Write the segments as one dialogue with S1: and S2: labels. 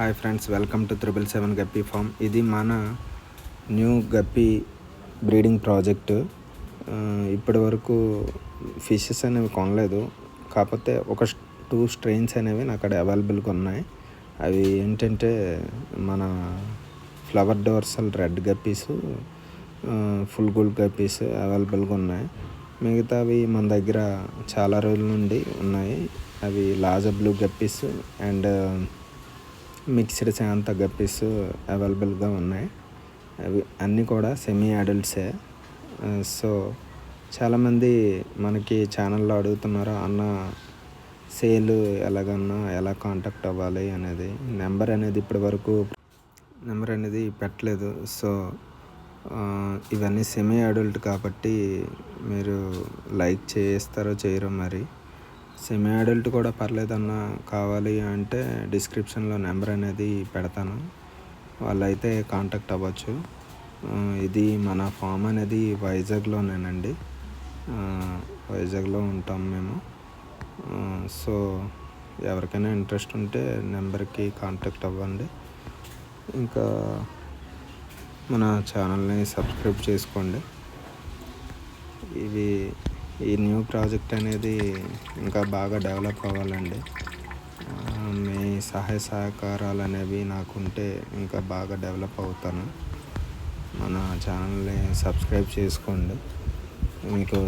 S1: Hi friends welcome to triple seven guppy farm. ఇది మన new guppy breeding project. ఇప్పటి వరకు ఫిషెస్ అనేవి కొనలేదు. కాకపోతే ఒక టూ స్ట్రెయిన్స్ అనేవి నాకు అక్కడ అవైలబుల్గా ఉన్నాయి. అవి ఏంటంటే మన flower dorsal red guppies full gold guppies అవైలబుల్గా ఉన్నాయి. మిగతావి మన దగ్గర చాలా రోజుల నుండి ఉన్నాయి. అవి లాజా బ్లూ గప్పీస్ అండ్ మిక్స్డ్ శాంత గప్పీస్ అవైలబుల్గా ఉన్నాయి. అవి అన్నీ కూడా సెమీ అడల్ట్సే సో చాలామంది మనకి ఛానల్లో అడుగుతున్నారు అన్న సేల్ ఎలాగన్నా ఎలా కాంటాక్ట్ అవ్వాలి? అనేది. నెంబర్ అనేది ఇప్పటి వరకు నెంబర్ అనేది పెట్టలేదు. సో ఇవన్నీ సెమీ అడల్ట్ కాబట్టి మీరు లైక్ చేస్తారో చేయరో మరి. సెమీ అడల్ట్ కూడా పర్లేదన్నా కావాలి అంటే డిస్క్రిప్షన్లో నెంబర్ అనేది పెడతాను. వాళ్ళైతే కాంటాక్ట్ అవ్వచ్చు. ఇది మన ఫామ్ అనేది వైజాగ్లోనేనండి. వైజాగ్లో ఉంటాం మేము. సో ఎవరికైనా ఇంట్రెస్ట్ ఉంటే నెంబర్కి కాంటాక్ట్ అవ్వండి. ఇంకా మన ఛానల్ని సబ్స్క్రైబ్ చేసుకోండి. ఇవి ఈ న్యూ ప్రాజెక్ట్ అనేది ఇంకా బాగా డెవలప్ అవ్వాలండి. మీ సహాయ సహకారాలు అనేవి నాకుంటే ఇంకా బాగా డెవలప్ అవుతాను. మన ఛానల్ని సబ్స్క్రైబ్ చేసుకోండి. మీకు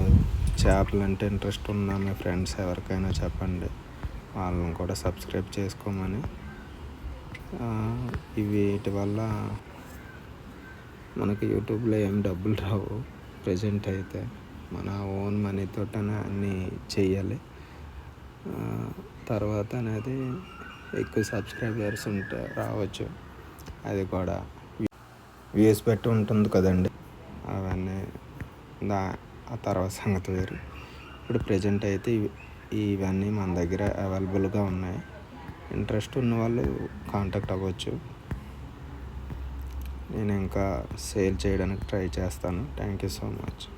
S1: చేపలు అంటే ఇంట్రెస్ట్ ఉన్న మీ ఫ్రెండ్స్ ఎవరికైనా చెప్పండి. వాళ్ళని కూడా సబ్స్క్రైబ్ చేసుకోమని. వీటి వల్ల మనకి యూట్యూబ్లో ఏం డబ్బులు రావు. ప్రజెంట్ అయితే మన ఓన్ మనీతో అన్నీ చేయాలి తర్వాత అనేది ఎక్కువ సబ్స్క్రైబర్స్ ఉంటే రావచ్చు. అది కూడా వ్యూస్ పెట్టి ఉంటుంది కదండి. అవన్నీ దా ఆ తర్వాత సంగతి వేరు. ఇప్పుడు ప్రజెంట్ అయితే ఇవన్నీ మన దగ్గర అవైలబుల్గా ఉన్నాయి. ఇంట్రెస్ట్ ఉన్న వాళ్ళు కాంటాక్ట్ అవ్వచ్చు. నేను ఇంకా సేల్ చేయడానికి ట్రై చేస్తాను. Thank you so much